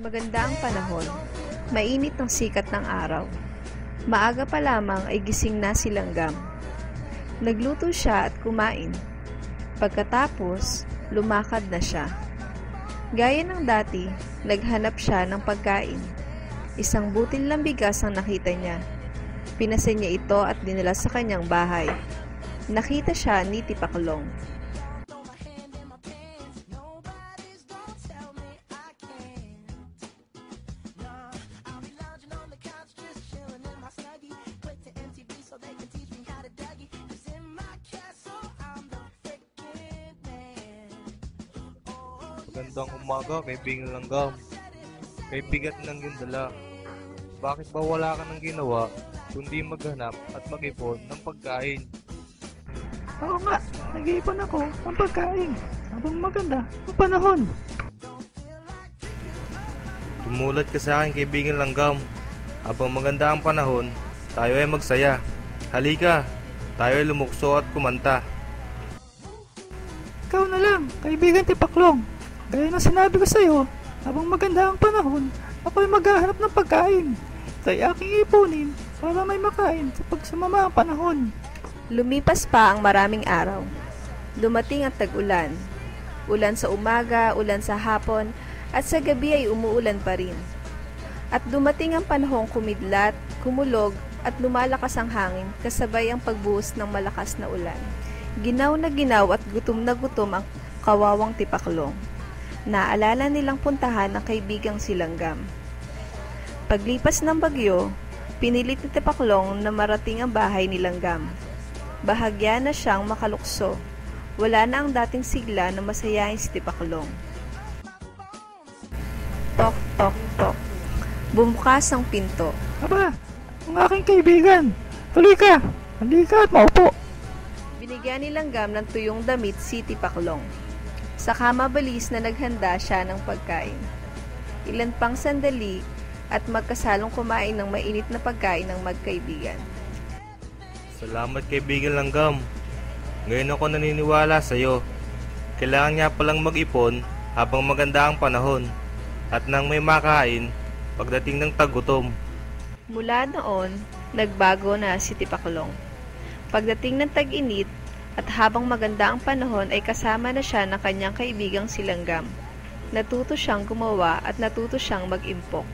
Maganda ang panahon. Mainit ang sikat ng araw. Maaga pa lamang ay gising na si Langgam. Nagluto siya at kumain. Pagkatapos, lumakad na siya. Gaya ng dati, naghanap siya ng pagkain. Isang butil ng bigas ang nakita niya. Pinasa niya ito at dinala sa kanyang bahay. Nakita siya ni Tipaklong. Magandang umaga, kaibigan langgam. Kay bigat ng iyong dala. Bakit ba wala ka nang ginawa kundi maghanap at mag-ipon ng pagkain? Oo nga, nag-iipon ako ng pagkain habang maganda ang panahon. Tumulat ka sa akin, kaibigan langgam. Habang maganda ang panahon, tayo ay magsaya. Halika, tayo ay lumukso at kumanta. Ikaw na lang, kaibigan Tipaklong. Gaya ng sinabi ko sa'yo, habang maganda ang panahon, ako ay maghahanap ng pagkain. Ito'y aking ipunin para may makain sa pagsumama ang panahon. Lumipas pa ang maraming araw. Dumating ang tag-ulan. Ulan sa umaga, ulan sa hapon, at sa gabi ay umuulan pa rin. At dumating ang panahong kumidlat, kumulog, at lumalakas ang hangin kasabay ang pagbuhos ng malakas na ulan. Ginaw na ginaw at gutom na gutom ang kawawang tipaklong. Naalala nilang puntahan ang kaibigang silanggam. Paglipas ng bagyo, pinilit ni Tipaklong na marating ang bahay ni Langgam. Bahagya na siyang makalukso. Wala na ang dating sigla na masayahin si Tipaklong. Tok, tok, tok. Bumukas ang pinto. Aba, ang aking kaibigan. Tuloy ka, halika at maupo. Binigyan ni Langgam ng tuyong damit si Tipaklong. Saka mabilis na naghanda siya ng pagkain. Ilan pang sandali at magkasalong kumain ng mainit na pagkain ng magkaibigan. Salamat kaibigan langgam. Ngayon ako naniniwala sa iyo. Kailangan niya palang mag-ipon habang maganda ang panahon at nang may makain pagdating ng tagutom. Mula noon, nagbago na si Tipaklong. Pagdating ng tag-init at habang maganda ang panahon ay kasama na siya ng kanyang kaibigang silanggam. Natuto siyang gumawa at natuto siyang mag-impok.